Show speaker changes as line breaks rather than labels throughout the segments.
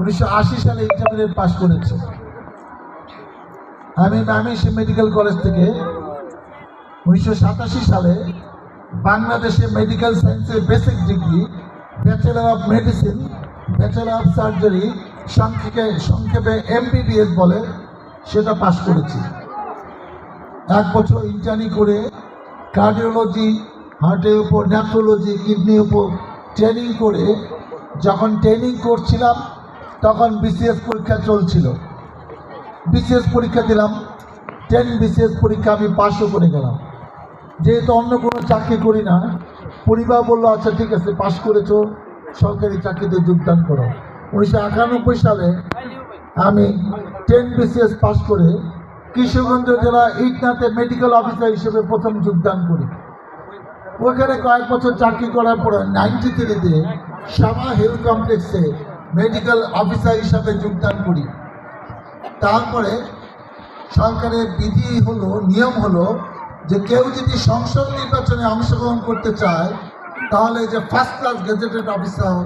উনিশশো আশি সালে ইন্টারমিডিয়েট পাশ করেছি। আমি মামিস মেডিকেল কলেজ থেকে উনিশশো সাতাশি সালে বাংলাদেশে মেডিকেল সায়েন্সের basic degree bachelor of medicine bachelor of surgery সংক্ষেপে সংক্ষেপে এমবিবিএস বলে সেটা পাশ করেছি। এক বছর ইন্টার্নি করে কার্ডিওলজি হার্টের উপর ন্যাফ্রোলজি কিডনির উপর ট্রেনিং করে যখন ট্রেনিং করছিলাম তখন বিসিএস পরীক্ষা চলছিল। বিসিএস পরীক্ষা দিলাম। টেন বিসিএস পরীক্ষা আমি পাশও করে গেলাম। যেহেতু অন্য কোনো চাকরি করি না, পরিবার বলল আচ্ছা ঠিক আছে, পাশ করেছ, সরকারি চাকরিতে যোগদান করো। উনিশশো একানব্বই সালে আমি টেন বিসিএস পাশ করে কিশোরগঞ্জ জেলা ইটনাতে মেডিকেল অফিসার হিসেবে প্রথম যোগদান করি। ওখানে কয়েক বছর চাকরি করার পরে নাইনটি থ্রিতে শ্যামা হেলথ কমপ্লেক্সে মেডিকেল অফিসার হিসাবে যোগদান করি। তারপরে সরকারের বিধি হলো, নিয়ম হলো যে কেউ যদি সংসদ নির্বাচনে অংশগ্রহণ করতে চায়, তাহলে যে ফার্স্ট ক্লাস গেজেটেড অফিসার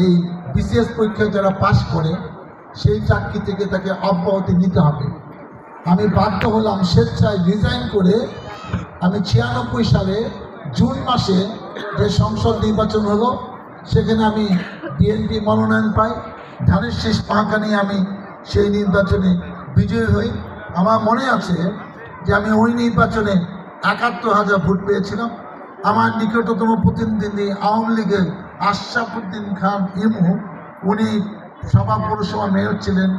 এই বিসিএস পরীক্ষায় যারা পাশ করে, সেই চাকরি থেকে তাকে অব্যাহতি নিতে হবে। আমি বাধ্য হলাম স্বেচ্ছায় রিজাইন করে আমি ছিয়ানব্বই সালে জুন মাসে যে সংসদ নির্বাচন হলো, সেখানে আমি বিএনপি মনোনয়ন পাই, ধানের শেষ পাঁকা নিয়ে আমি সেই নির্বাচনে বিজয়ী হই। আমার মনে আছে যে আমি ওই নির্বাচনে একাত্তর হাজার ভোট পেয়েছিলাম। আমার নিকটতম প্রতিনিধি আওয়ামী লীগের আশরাফুদ্দিন খান ইমু, উনি সভা পৌরসভা মেয়র ছিলেন,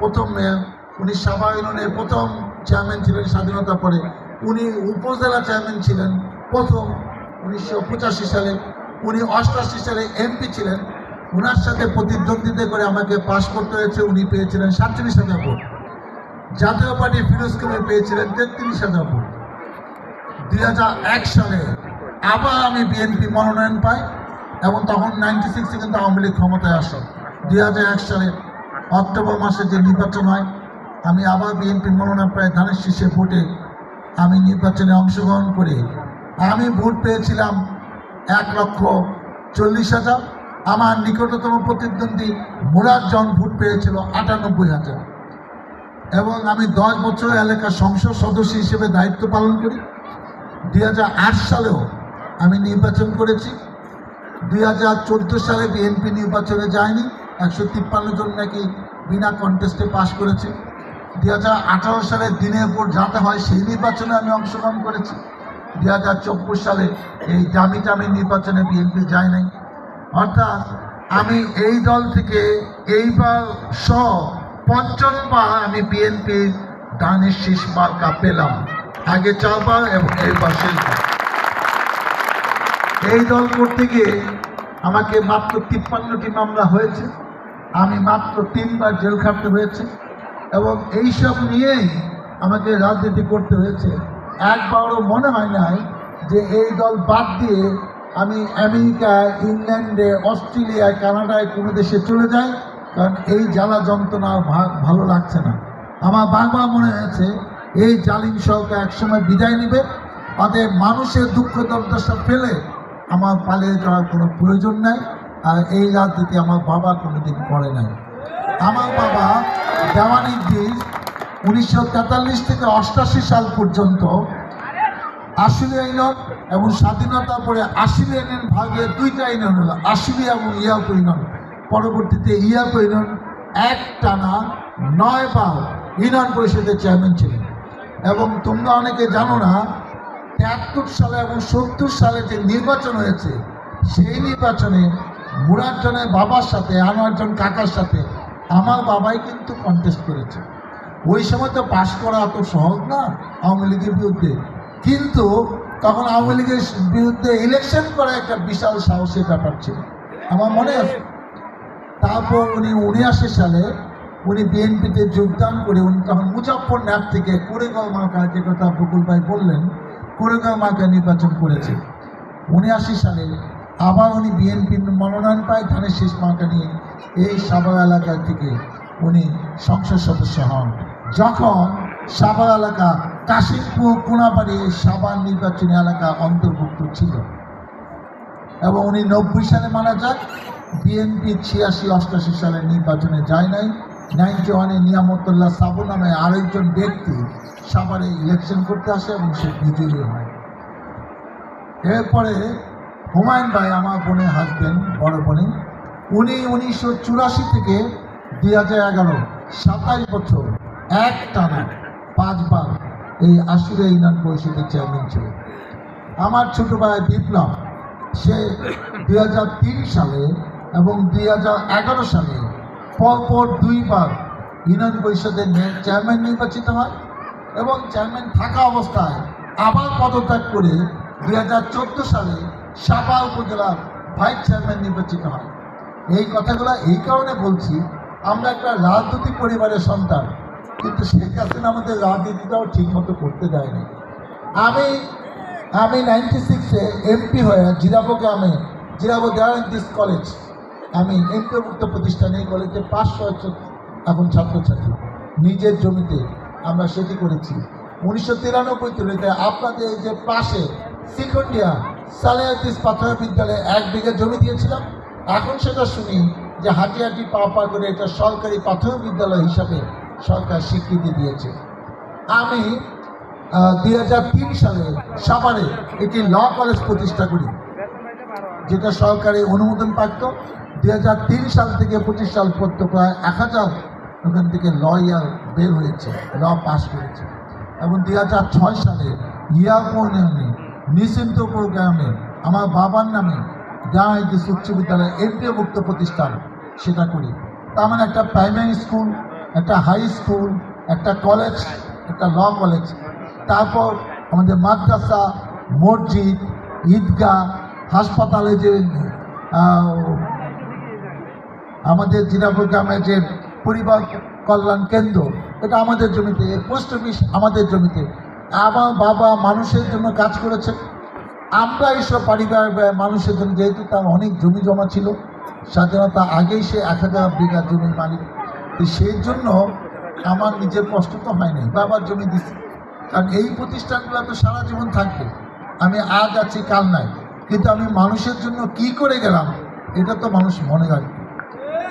প্রথম মেয়র। উনি সভা ইউনিয়নের প্রথম চেয়ারম্যান ছিলেন স্বাধীনতা পরে। উনি উপজেলা চেয়ারম্যান ছিলেন প্রথম উনিশশো পঁচাশি সালে। উনি অষ্টাশি সালে এমপি ছিলেন। ওনার সাথে প্রতিদ্বন্দ্বিতা করে আমাকে পাশ করতে হয়েছে, উনি পেয়েছিলেন সাতচল্লিশ হাজার ভোট। জাতীয় পার্টি ফিরোজ কবির পেয়েছিলেন তেত্রিশ হাজার ভোট। দুই হাজার এক সালে আবার আমি বিএনপি মনোনয়ন পাই এবং তখন নাইনটি সিক্সে কিন্তু আওয়ামী লীগ ক্ষমতায় আসে। দুই সালে অক্টোবর মাসে যে নির্বাচন হয়, আমি আবার বিএনপি মনোনয়ন পাই, ধানের শীর্ষে ভোটে আমি নির্বাচনে অংশগ্রহণ করি। আমি ভোট পেয়েছিলাম এক লক্ষ চল্লিশ হাজার। আমার নিকটতম প্রতিদ্বন্দ্বী মুরাদ জন ভোট পেয়েছিল আটানব্বই হাজার। এবং আমি দশ বছর এলাকার সংসদ সদস্য হিসেবে দায়িত্ব পালন করি। দু হাজার আট সালেও আমি নির্বাচন করেছি। দু হাজার চোদ্দ সালে বিএনপি নির্বাচনে যায়নি। একশো তিপ্পান্ন জন নাকি বিনা কন্টেস্টে পাশ করেছে। দুই সালে দিনের উপর যাতে হয় সেই নির্বাচনে আমি অংশগ্রহণ করেছি। দুই হাজার চব্বিশ সালে এই দামি টামি নির্বাচনে বিএনপি যায় নাই। অর্থাৎ আমি এই দল থেকে এইবার সহ পঞ্চমবার আমি বিএনপির দানের শীষ মার্কা পেলাম। আগে চারবার এবং এইবার শেষবার। এই দল করতে গিয়ে আমাকে মাত্র তিপ্পান্নটি মামলা হয়েছে। আমি মাত্র তিনবার জেল খাটতে হয়েছে এবং এইসব নিয়েই আমাকে রাজনীতি করতে হয়েছে। একবারও মনে হয় নাই যে এই দল বাদ দিয়ে আমি আমেরিকা, ইংল্যান্ডে অস্ট্রেলিয়ায় কানাডায় কোনো দেশে চলে যাই, কারণ এই জ্বালা যন্ত্রণা ভালো লাগছে না। আমার বারবার মনে হয়েছে, এই জালিম সরকার একসময় বিদায় নেবে, অতএব মানুষের দুঃখ দুর্দশা ফেলে আমার পালিয়ে যাওয়ার কোনো প্রয়োজন নাই, আর এই রাজনীতি আমার বাবা কোনোদিন করে নাই। আমার বাবা দেওয়ানি ব্রিজ উনিশশো থেকে অষ্টাশি সাল পর্যন্ত আশিলি ইউনিয়ন এবং স্বাধীনতার পরে আশিলি ইউনিয়ন ভাগে দুইটা ইউনিয়ন হলো, আশিলি এবং ইয়াপ ইউনিয়ন পরবর্তীতে ইয়াপ ইউনিয়ন এক টানা নয় বার ইউনিয়ন পরিষদের চেয়ারম্যান ছিলেন। এবং তোমরা অনেকে জানো না তেহাত্তর সালে এবং সত্তর সালে যে নির্বাচন হয়েছে, সেই নির্বাচনে মুরারজনের বাবার সাথে, আনোয়ারজন কাকার সাথে আমার বাবাই কিন্তু কন্টেস্ট করেছে। ওই সময় তো পাশ করা অত সহজ না, আওয়ামী লীগের বিরুদ্ধে। কিন্তু তখন আওয়ামী লীগের বিরুদ্ধে ইলেকশন করা একটা বিশাল সাহসের ব্যাপার ছিল। আমার মনে আছে। তারপর উনি উনিআশি সালে উনি বিএনপিতে যোগদান করে উনি তখন মুজাফর ন্যাপ থেকে কুড়েগাঁও মার্কা যে কথা বকুল ভাই বললেন, কুড়েগাঁও মার্কা নির্বাচন করেছে উনিআশি সালে আবার উনি বিএনপির মনোনয়ন পায়, ধানের শেষ মার্কা নিয়ে এই সাভার এলাকা থেকে উনি সংসদ সদস্য হন। যখন সাভার এলাকা কাশিমপুর কোনাবাড়ি সাভার নির্বাচনী এলাকা অন্তর্ভুক্ত ছিল। এবং উনি নব্বই সালে মারা যান। বিএনপি ছিয়াশি অষ্টাশি সালের নির্বাচনে যায় নাই। নাইনটি ওয়ানে নিয়ামতুল্লাহ সাবু নামে আরেকজন ব্যক্তি সাভারে ইলেকশন করতে আসে এবং সে বিজয়ী হয়। এরপরে হুমায়ুন ভাই, আমার বোনের হাজবেন্ড বড় বোনে উনি উনিশশো চুরাশি থেকে দুই হাজার এগারো সাতাশ বছর এক টানা পাঁচবার এই আশুরা ইউনিয়ন পরিষদের চেয়ারম্যান ছিল আমার ছোট ভাই বিপ্লব, সে দুই হাজার তিন সালে এবং দুই হাজার এগারো সালে পরপর দুইবার ইউনিয়ন পরিষদের চেয়ারম্যান নির্বাচিত হয় এবং চেয়ারম্যান থাকা অবস্থায় আবার পদত্যাগ করে দুই হাজার চোদ্দ সালে সাপা উপজেলার ভাইস চেয়ারম্যান নির্বাচিত হয়। এই কথাগুলো এই কারণে বলছি, আমরা একটা রাজনৈতিক পরিবারের সন্তান। কিন্তু শেখ হাসিনা আমাদের রাজনীতিটাও ঠিক মতো করতে দেয়নি। আমি আমি নাইনটি সিক্সে এমপি হয়ে জিরাবো গ্রামে জিরাবো দিস কলেজ আমি এমপিভুক্ত প্রতিষ্ঠানে এই কলেজে পাঁচশো এখন ছাত্রছাত্রী। নিজের জমিতে আমরা সেটি করেছি। উনিশশো তিরানব্বই তুলিতে আপনাদের যে পাশে সিকন্ডিয়া সালেহাদিস প্রাথমিক বিদ্যালয়ে এক বিঘা জমি দিয়েছিলাম। এখন সেটা শুনি যে হাঁটি হাঁটি পা পা করে এটা সরকারি প্রাথমিক বিদ্যালয় হিসাবে সরকার স্বীকৃতি দিয়েছে। আমি দুই হাজার তিন সালে সাভারে একটি ল কলেজ প্রতিষ্ঠা করি, যেটা সরকারি অনুমোদন প্রাপ্ত। দুই হাজার তিন সাল থেকে পঁচিশ সাল পর্যন্ত প্রায় এক হাজার ওখান থেকে ল ইয়ার বের হয়েছে, ল পাস করেছে। এবং দুই হাজার ছয় সালে ইয়ারপুর ইউনিয়নে নিশ্চিন্তপুর প্রোগ্রামে, আমার বাবার নামে জাহাইদিস উচ্চ বিদ্যালয় এমপিওভুক্ত প্রতিষ্ঠান, সেটা করি। তার মানে একটা প্রাইমারি স্কুল একটা হাই স্কুল একটা কলেজ একটা ল কলেজ তারপর আমাদের মাদ্রাসা, মসজিদ, ঈদগাহ, হাসপাতালে যে আমাদের জিনাপুর গ্রামে যে পরিবার কল্যাণ কেন্দ্র, এটা আমাদের জমিতে পোস্ট অফিস আমাদের জমিতে। আমার বাবা মানুষের জন্য কাজ করেছে। আমরা এইসব পরিবার মানুষের জন্য, যেহেতু তার অনেক জমি জমা ছিল, স্বাধীনতা আগেই সে এক হাজার বিঘা জমির মালিক। সেই জন্য আমার নিজের কষ্ট তো হয়নি বাবার জমি দিচ্ছি কারণ এই প্রতিষ্ঠানগুলো তো সারা জীবন থাকবে। আমি আজ আছি, কাল নাই। কিন্তু আমি মানুষের জন্য কি করে গেলাম, এটা তো মানুষ মনে রাখবে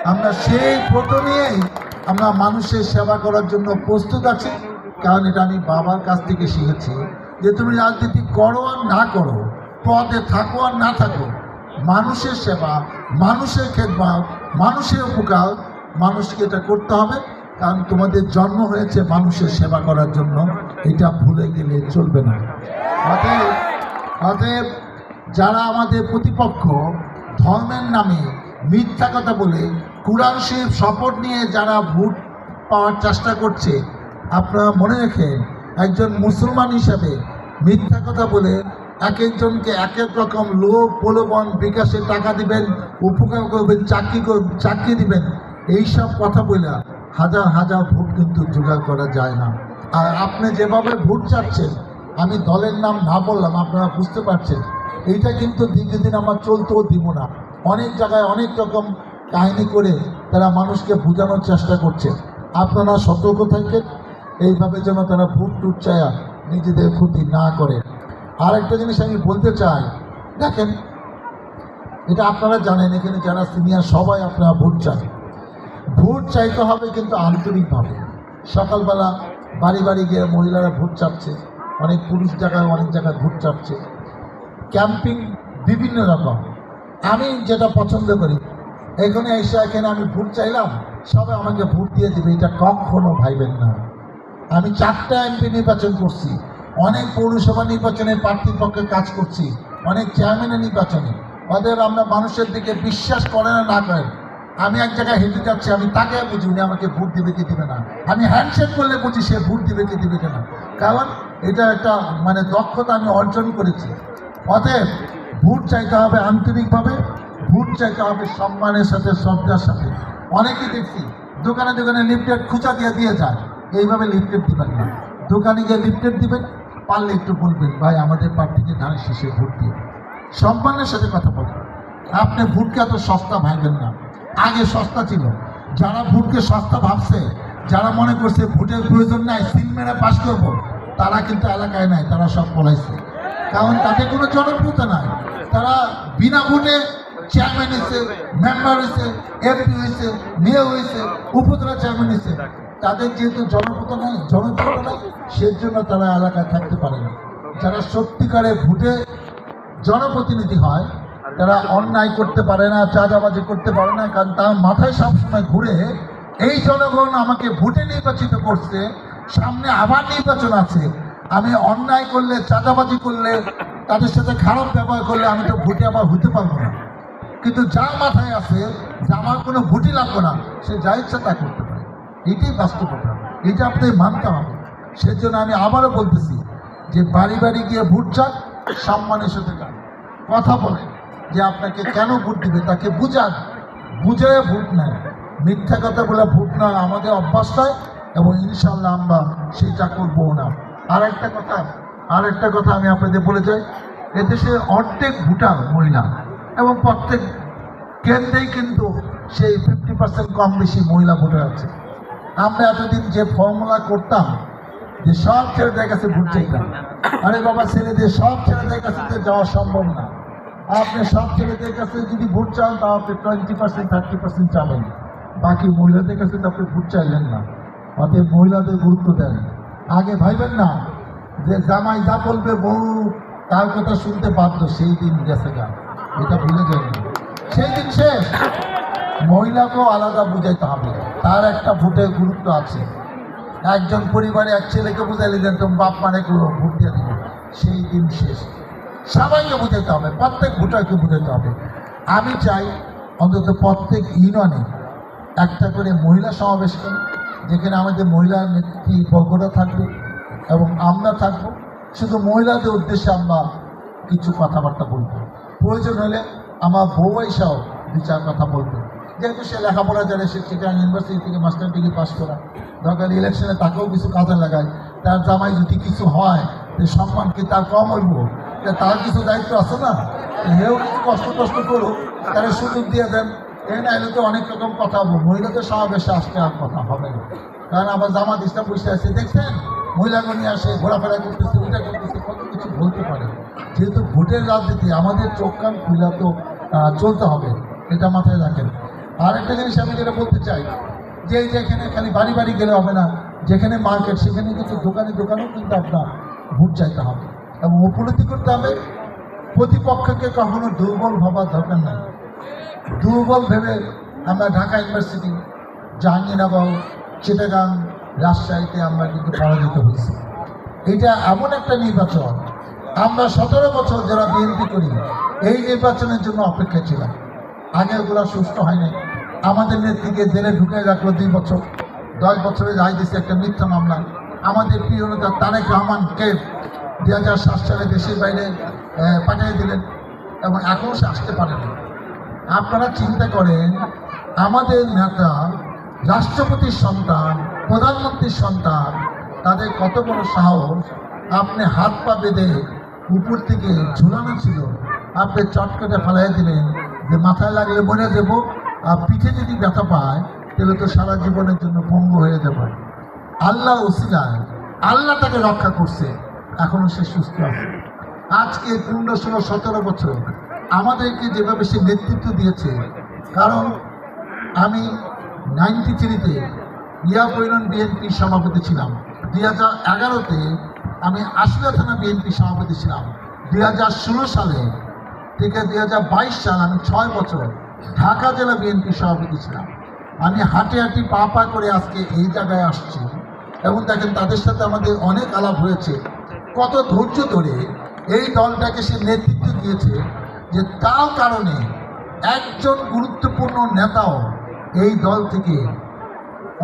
আমরা সেই নিয়েই আমরা মানুষের সেবা করার জন্য প্রস্তুত আছি। কারণ এটা আমি বাবার কাছ থেকে শিখেছি যে তুমি রাজনীতি করো আর না করো, পদে থাকো আর না থাকো। মানুষের সেবা, মানুষের খেদমত মানুষের উপকার মানুষকে এটা করতে হবে, কারণ তোমাদের জন্ম হয়েছে মানুষের সেবা করার জন্য। এটা ভুলে গেলে চলবে না। অতএব যারা আমাদের প্রতিপক্ষ, ধর্মের নামে মিথ্যা কথা বলে কোরআন শরীফ শপথ নিয়ে যারা ভোট পাওয়ার চেষ্টা করছে, আপনারা মনে রেখেন, একজন মুসলমান হিসাবে মিথ্যা কথা বলে এক একজনকে এক এক রকম লোভ, প্রলোভন, বিকাশে টাকা দিবেন, উপকার করবেন, চাকরি চাকরি দিবেন এইসব কথা বলে হাজার হাজার ভোট কিন্তু জোগাড় করা যায় না। আর আপনি যেভাবে ভোট চাচ্ছেন, আমি দলের নাম না বললাম, আপনারা বুঝতে পারছেন। এইটা কিন্তু দীর্ঘদিন আমার চলতেও দিব না। অনেক জায়গায় অনেক রকম কাহিনী করে তারা মানুষকে বোঝানোর চেষ্টা করছে। আপনারা সতর্ক থাকেন, এইভাবে যেন তারা ভোট টুট চায়া নিজেদের ক্ষতি না করে। আর একটা জিনিস আমি বলতে চাই, দেখেন, এটা আপনারা জানেন, এখানে যারা সিনিয়র সবাই আপনারা ভোট চান। ভোট চাইতে হবে কিন্তু আন্তরিকভাবে। সকালবেলা বাড়ি বাড়ি গিয়ে মহিলারা ভোট চাপছে, অনেক পুরুষ জায়গায় অনেক জায়গায় ভোট চাপছে। ক্যাম্পিং বিভিন্ন রকম। আমি যেটা পছন্দ করি, এখানে এসে এখানে আমি ভোট চাইলাম, সবাই আমাকে ভোট দিয়ে দেবে, এটা কখনো ভাইবেন না। আমি চারটা এমপি নির্বাচন করছি, অনেক পৌরসভা নির্বাচনে প্রার্থীর পক্ষে কাজ করছি, অনেক চেয়ারম্যানের নির্বাচনে। অতএব আমরা মানুষের দিকে বিশ্বাস করে না না করেন আমি এক জায়গায় হেঁটে যাচ্ছি, আমি তাকে বুঝি, উনি আমাকে ভোট দিবে কি দিবে না। আমি হ্যান্ডশেক করলে বুঝি সে ভোট দিবে কি দিবে না কারণ এটা একটা মানে দক্ষতা আমি অর্জন করেছি। অতএব ভোট চাইতে হবে আন্তরিকভাবে, ভোট চাইতে হবে সম্মানের সাথে, শ্রদ্ধার সাথে। অনেকেই দেখছি, দোকানে দোকানে লিফটেড খুচা দিয়ে দিয়ে যায়। এইভাবে লিফটেড দিবেন না। দোকানে গিয়ে লিফটেড দিবেন, পারলে একটু বলবেন, ভাই, আমাদের প্রার্থীকে ধানের শেষে ভোট দিয়ে সম্মানের সাথে কথা বলবেন আপনি ভোটকে এত সস্তা ভাববেন না। আগে সস্তা ছিল। যারা ভোটকে সস্তা ভাবছে, যারা মনে করছে ভোটের প্রয়োজন নাই মেরে পাশ করব, তারা কিন্তু এলাকায় নাই, তারা সব পলাইছে। কারণ তাদের কোনো জনপ্রিয়তা নাই। তারা বিনা ভোটে চেয়ারম্যান হয়েছে মেম্বার হয়েছে এমপি হয়েছে মেয়র হয়েছে, উপজেলা চেয়ারম্যান হয়েছে। তাদের যেহেতু জনপদ নাই, জনপ্রিয়তা নাই, সেজন্য তারা এলাকায় থাকতে পারে না। যারা সত্যিকারে ভোটে জনপ্রতিনিধি হয় তারা অন্যায় করতে পারে না, চাঁদাবাজি করতে পারে না, কারণ তার মাথায় সবসময় ঘুরে এই জনগণ আমাকে ভোটে নির্বাচিত করছে, সামনে আবার নির্বাচন আছে। আমি অন্যায় করলে, চাঁদাবাজি করলে, তাদের সাথে খারাপ ব্যবহার করলে আমি তো ভোটে আবার হতে পারব না। কিন্তু যার মাথায় আছে যে আমার কোনো ভোটই লাগবে না, সে যা ইচ্ছা তা করতে পারে। এটাই বাস্তবতা। এটা আপনাদের মানতে হবে। সেজন্য আমি আবারও বলতেছি যে বাড়ি বাড়ি গিয়ে ভোট চান, সম্মানের সাথে কথা বলেন। যে আপনাকে কেন ভোট দিবে, তাকে বুঝান। বুঝে ভোট নেয় মিথ্যা কথা বলে ভোট না, আমাদের অভ্যাস নয় এবং ইনশাল্লাহ আমরা সেটা করব না। আর একটা কথা আর একটা কথা আমি আপনাদের বলে যাই। এদেশে অর্ধেক ভোটার মহিলা এবং প্রত্যেক কেন্দ্রেই কিন্তু সেই ফিফটি পার্সেন্ট কম বেশি মহিলা ভোটার আছে। আমরা এতদিন যে ফর্মুলা করতাম যে সব ছেলেদের কাছে ভোট চাইতাম, আরে বাবা, ছেলেদের সব ছেলেদের কাছে যাওয়া সম্ভব না। আপনি সব ছেলেদের কাছে যদি ভোট চান, তা আপনি টোয়েন্টি পার্সেন্ট থার্টি পার্সেন্ট চাবেন। বাকি মহিলাদের কাছে তো আপনি ভোট চাইলেন না। অতএব মহিলাদের গুরুত্ব দেন। আগে ভাইবেন না যে জামাই যা বলবে, বউ তার কথা শুনতে বাধ্য, সেই দিন গেছে গা। এটা ভুলে যাবেন সেই দিন শেষ। মহিলাকেও আলাদা বুঝাইতে হবে। তার একটা ভোটের গুরুত্ব আছে। একজন পরিবারে এক ছেলেকে বুঝাইলে যে তুমি বাপ মানে ভোট দিয়ে দিবে। সেই দিন শেষ। সবাইকে বুঝাইতে হবে, প্রত্যেক ভোটারকে বুঝাইতে হবে। আমি চাই অন্তত প্রত্যেক ইউনিয়নে একটা করে মহিলা সমাবেশ করি, যেখানে আমাদের মহিলা নেতৃবর্গরা থাকবে এবং আমরা থাকব। শুধু মহিলাদের উদ্দেশ্যে আমরা কিছু কথাবার্তা বলব। প্রয়োজন হলে আমার বউ এসাও দু চার কথা বলবে। যেহেতু সে লেখাপড়া জানে, সে চিটাং ইউনিভার্সিটি থেকে মাস্টার ডিগ্রি পাস করা। দরকার ইলেকশনে তাকেও কিছু কাজে লাগায়। তার জামাই যদি কিছু হয় তো সম্মান কি তার কম হইব। তার কিছু দায়িত্ব আছে না হেও কিছু কষ্ট কষ্ট করুক তারা সুযোগ দিয়ে দেন। এই নাইলে তো অনেক রকম কথা মহিলাদের সমাবেশে আসতে আর কথা হবে না। কারণ আমার জামা দিসটা বসে আছে, দেখছেন? মহিলাগণ আসে, ঘোরাফেরা করতেছে, ওইটা করতেছে, কত কিছু বলতে পারে। যেহেতু ভোটের রাজনীতি, আমাদের চোখ কান খুলা তো চলতে হবে, এটা মাথায় রাখেন। আর একটা জিনিস আমি যেটা বলতে চাই, যে যেখানে খালি বাড়ি বাড়ি গেলে হবে না, যেখানে মার্কেট সেখানে কিন্তু দোকানে দোকানেও কিন্তু আপনার ভোট চাইতে হবে। এবং উপলব্ধি করতে হবে প্রতিপক্ষকে কখনো দুর্বল ভাবার দরকার নাই। দুর্বল ভেবে আমরা ঢাকা ইউনিভার্সিটি, জাহাঙ্গীরনগর, চিটাগাং, রাজশাহীতে আমরা কিন্তু পরাজিত হয়েছি। এটা এমন একটা নির্বাচন, আমরা সতেরো বছর যারা বিএনপি করি, এই নির্বাচনের জন্য অপেক্ষা ছিলাম। আগেরগুলো সুস্থ হয়নি। আমাদের নেত্রীকে জেলে ঢুকে রাখল দুই বছর। দশ বছরে যাই দিচ্ছে একটা মিথ্যা মামলা। আমাদের প্রিয় নেতা তারেক রহমানকে দুই হাজার সাত সালে দেশের বাইরে পাঠিয়ে দিলেন এবং এখনও সে আসতে পারেনি আপনারা চিন্তা করেন, আমাদের নেতা, রাষ্ট্রপতির সন্তান, প্রধানমন্ত্রীর সন্তান, তাদের কত বড় সাহস, আপনি হাত পা বেঁধে উপর থেকে ঝুলানো ছিল। আপনি চটকেটে ফেলাই দিলেন যে মাথায় লাগলে মরে দেব আর পিঠে যদি ব্যথা পায়, তাহলে তো সারা জীবনের জন্য পঙ্গু হয়ে যাবে। আল্লাহ ওসিলায় আল্লাহ তাকে রক্ষা করছে। এখনও সে সুস্থ আজকে পনেরো ষোলো সতেরো বছর। আমাদেরকে যেভাবে সে নেতৃত্ব দিয়েছে, কারণ আমি নাইনটি থ্রিতে ইয়া পৈরন বিএনপি সভাপতি ছিলাম। দুই হাজার এগারোতে আমি আশুলিয়া থানা বিএনপি সভাপতি ছিলাম। দুই হাজার ষোলো সালে থেকে দুই হাজার বাইশ সাল আমি ছয় বছর ঢাকা জেলা বিএনপি সভাপতি ছিলাম। আমি হাঁটে হাঁটি পা পা করে আজকে এই জায়গায় আসছি। এবং দেখেন তাদের সাথে আমাদের অনেক আলাপ হয়েছে। কত ধৈর্য ধরে এই দলটাকে সে নেতৃত্ব দিয়েছে যে তার কারণে একজন গুরুত্বপূর্ণ নেতাও এই দল থেকে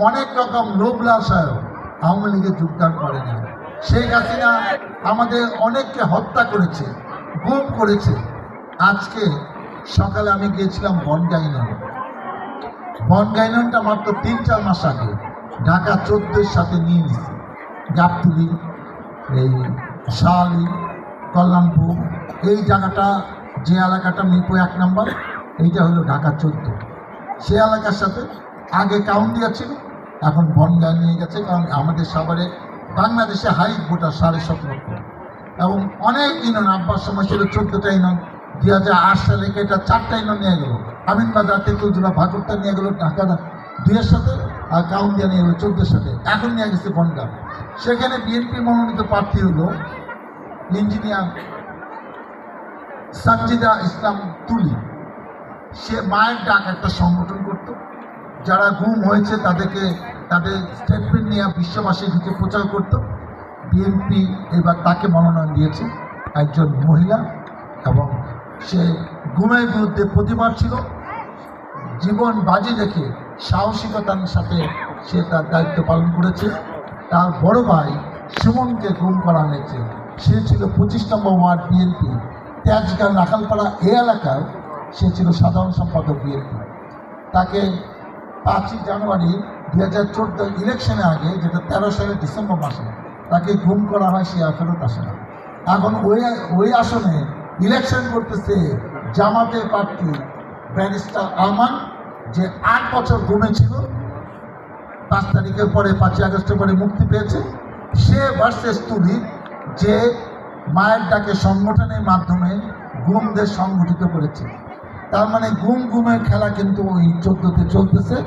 অনেক রকম লোভ লালসায় আওয়ামী লীগে যোগদান করেনি শেখ হাসিনা আমাদের অনেককে হত্যা করেছে গুম করেছে। আজকে সকালে আমি গিয়েছিলাম বনগাইনে বনগাইনটা মাত্র তিন চার মাস আগে ঢাকা চোদ্দোর সাথে নিয়ে নিছি। গাবতুলি এই শাহালি কল্যাণপুর, এই জায়গাটা, যে এলাকাটা মিরপুর এক নম্বর, এইটা হলো ঢাকা চোদ্দ। সে এলাকার সাথে আগে কাউন্ডিয়া ছিল, এখন বনগাঁ নিয়ে গেছে, কারণ আমাদের সাভারে বাংলাদেশে হাই ভোটার সাড়ে সতেরো লক্ষ। এবং অনেক ইউনিয়ন আব্বার সময় ছিল চোদ্দোটা ইউনিয়ন, দুই হাজার আট সালে এটা চারটা ইউনিয়ন নিয়ে গেল। আমিনবাজার তেঁতুলজোড়া ভাগরটা নিয়ে গেল, ঢাকা দুইয়ের সাথে আর কাউন্দিয়া নিয়ে গেলো, চোদ্দের সাথে। এখন নিয়ে গেছে বনগাঁ। সেখানে বিএনপি মনোনীত প্রার্থী হলো ইঞ্জিনিয়ার সানজিদা ইসলাম তুলি। সে মায়ের ডাক একটা সংগঠন করত। যারা গুম হয়েছে তাদেরকে, তাদের স্টেটমেন্ট নিয়ে বিশ্ববাসীর কাছে প্রচার করত। বিএনপি এবার তাকে মনোনয়ন দিয়েছে একজন মহিলা এবং সে গুমের বিরুদ্ধে প্রতিবাদ ছিল। জীবন বাজি রেখে সাহসিকতার সাথে সে তার দায়িত্ব পালন করেছে। তার বড় ভাই সুমনকে গুম করা হয়েছে। সে ছিল পঁচিশ number ward BNP Tejgaon Nakalpara এ এলাকার সে ছিল সাধারণ সম্পাদক বিএনপি তাকে পাঁচই জানুয়ারি দুই হাজার চোদ্দ ইলেকশনের আগে, যেটা তেরো সালের ডিসেম্বর মাসে, তাকে গুম করা হয়, সে আর ফেরত আসে না। এখন ওই ওই আসনে ইলেকশন করতেছে জামাতের প্রার্থী ব্যারিস্টার আলমান যে আট বছর গুমে ছিল পাঁচ তারিখের পরে, পাঁচই আগস্টের পরে মুক্তি পেয়েছে। সে ভার্সেস তুলি যে মায়ের ডাকে সংগঠনের মাধ্যমে গুমদের সংগঠিত করেছে। তার মানে গুম গুমের খেলা কিন্তু ওই চোদ্দতে চলতেছে।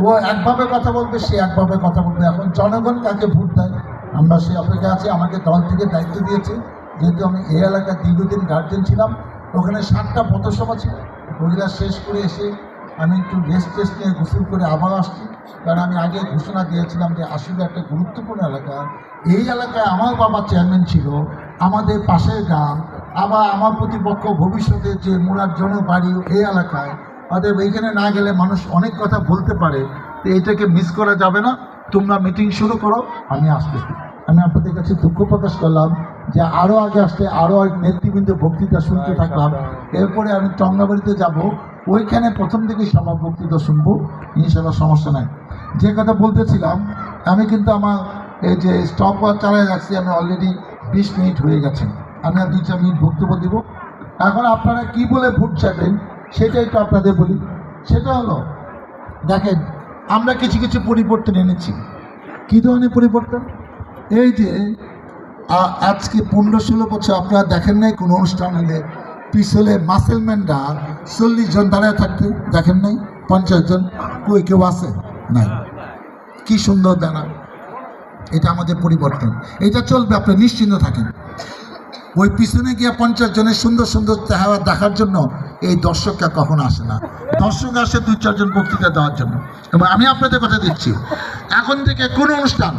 ও একভাবে কথা বলবে, সে একভাবে কথা বলবে। এখন জনগণ কাকে ভোট দেয়? আমরা সেই অপেক্ষা আছি। আমাকে দল থেকে দায়িত্ব দিয়েছে। যেহেতু আমি এই এলাকার দীর্ঘদিন গার্জেন ছিলাম, ওখানে সাতটা পথসভা ছিল। ওগুলা শেষ করে এসে আমি একটু রেস্ট টেস্ট নিয়ে গোসল করে আবার আসছি। কারণ আমি আগে ঘোষণা দিয়েছিলাম যে আসলে একটা গুরুত্বপূর্ণ এলাকা। এই এলাকায় আমার বাবা চেয়ারম্যান ছিল আমাদের পাশের গ্রাম আবার আমার প্রতিপক্ষ ভবিষ্যতে যে মোড়ার জন বাড়ি এই এলাকায় অতএব এইখানে না গেলে মানুষ অনেক কথা বলতে পারে। তো এটাকে মিস করা যাবে না। তোমরা মিটিং শুরু করো আমি আসতেছি। আমি আপনাদের কাছে দুঃখ প্রকাশ করলাম যে আরও আগে আসলে আরও এক নেতৃবৃন্দ বক্তৃতা শুনতে থাকলাম। এরপরে আমি টঙ্গাবাড়িতে যাব। ওইখানে প্রথম থেকে সভা বক্তৃতা শুনব ইনশাল্লাহ সমস্যা নাই। যে কথা বলতেছিলাম, আমি কিন্তু আমার এই যে স্টপ চালিয়ে রাখছি, আমি অলরেডি বিশ মিনিট হয়ে গেছে। আমি আর দুই চার মিনিট বক্তব্য দিব। এখন আপনারা কি বলে ভোট চাইবেন সেটাই তো আপনাদের বলি। সেটা হলো, দেখেন, আমরা কিছু কিছু পরিবর্তন এনেছি। কী ধরনের পরিবর্তন? এই যে আজকে পনেরো ষোলো বছর আপনারা দেখেন নাই কোনো অনুষ্ঠান হলে পিছলে মাসেলম্যানরা চল্লিশ জন দাঁড়ায় থাকতে দেখেন নাই? পঞ্চাশ জন? কই কেউ আছে? নাই। কি সুন্দর দানা এটা আমাদের পরিবর্তন। এটা চলবে, আপনি নিশ্চিন্ত থাকেন। ওই পিছনে গিয়ে পঞ্চাশ জনের সুন্দর সুন্দর চেহারা দেখার জন্য এই দর্শকরা কখনো আসে না? দর্শক আসে দুই চারজন বক্তৃতা দেওয়ার জন্য। এবং আমি আপনাদের কথা দিচ্ছি, এখন থেকে কোনো অনুষ্ঠান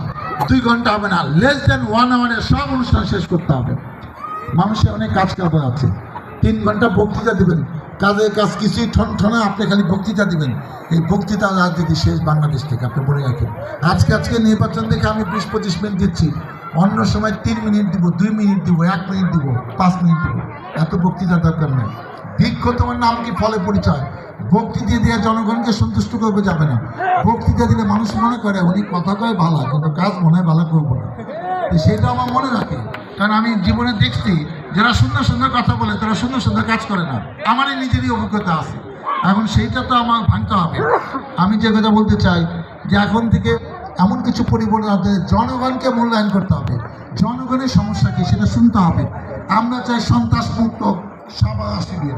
দুই ঘণ্টা হবে না লেস দেন ওয়ান আওয়ারে সব অনুষ্ঠান শেষ করতে হবে। মানুষের অনেক কাজ কারবার আছে। তিন ঘণ্টা বক্তৃতা দেবেন। কাজের কাজ কিছুই ঠন ঠনে, আপনি খালি বক্তৃতা দিবেন। এই বক্তৃতা রাজনীতি শেষ বাংলাদেশ থেকে, আপনি বলে রাখেন। আজকে আজকে নির্বাচন দেখে আমি বিশ পঁচিশ মিনিট দিচ্ছি। অন্য সময় তিন মিনিট দিব, দুই মিনিট দিব, এক মিনিট দিব, পাঁচ মিনিট দিব। এত বক্তৃতা দরকার নেই। বৃক্ষ তোমার নাম কি? ফলে পরিচয়। বক্তৃতা দিয়ে জনগণকে সন্তুষ্ট করবে যাবে না। বক্তৃতা দিলে মানুষ মনে করে, উনি কথা কয় ভালো, কিন্তু কাজ মনে হয় ভালো করব না। সেটা আমার মনে রাখে। কারণ আমি জীবনে দেখছি যারা সুন্দর সুন্দর কথা বলে, তারা সুন্দর সুন্দর কাজ করে না। আমারই নিজেরই অভিজ্ঞতা আছে। এখন সেইটা তো আমার ভাঙতে হবে। আমি যে কথা বলতে চাই যে এখন থেকে এমন কিছু পরিবর্তন আছে, জনগণকে মূল্যায়ন করতে হবে। জনগণের সমস্যা কি সেটা শুনতে হবে। আমরা চাই সন্ত্রাস মুক্ত সভা শিবির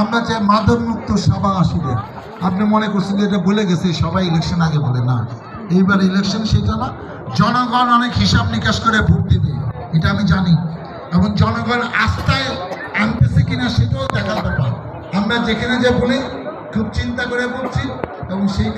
আমরা চাই মাদক মুক্ত সভা শিবির আপনি মনে করছেন যে এটা বলে গেছে, সবাই ইলেকশন আগে বলে। না, এইবার ইলেকশন সেটা না। জনগণ অনেক হিসাব নিকাশ করে ভোট দিবে। এটা আমি জানি। এবং জনগণ আস্থায় আনতেছে কিনা সেটাও দেখার ব্যাপার। আমরা যেখানে যে বলি, খুব চিন্তা করে বলছি এবং সেই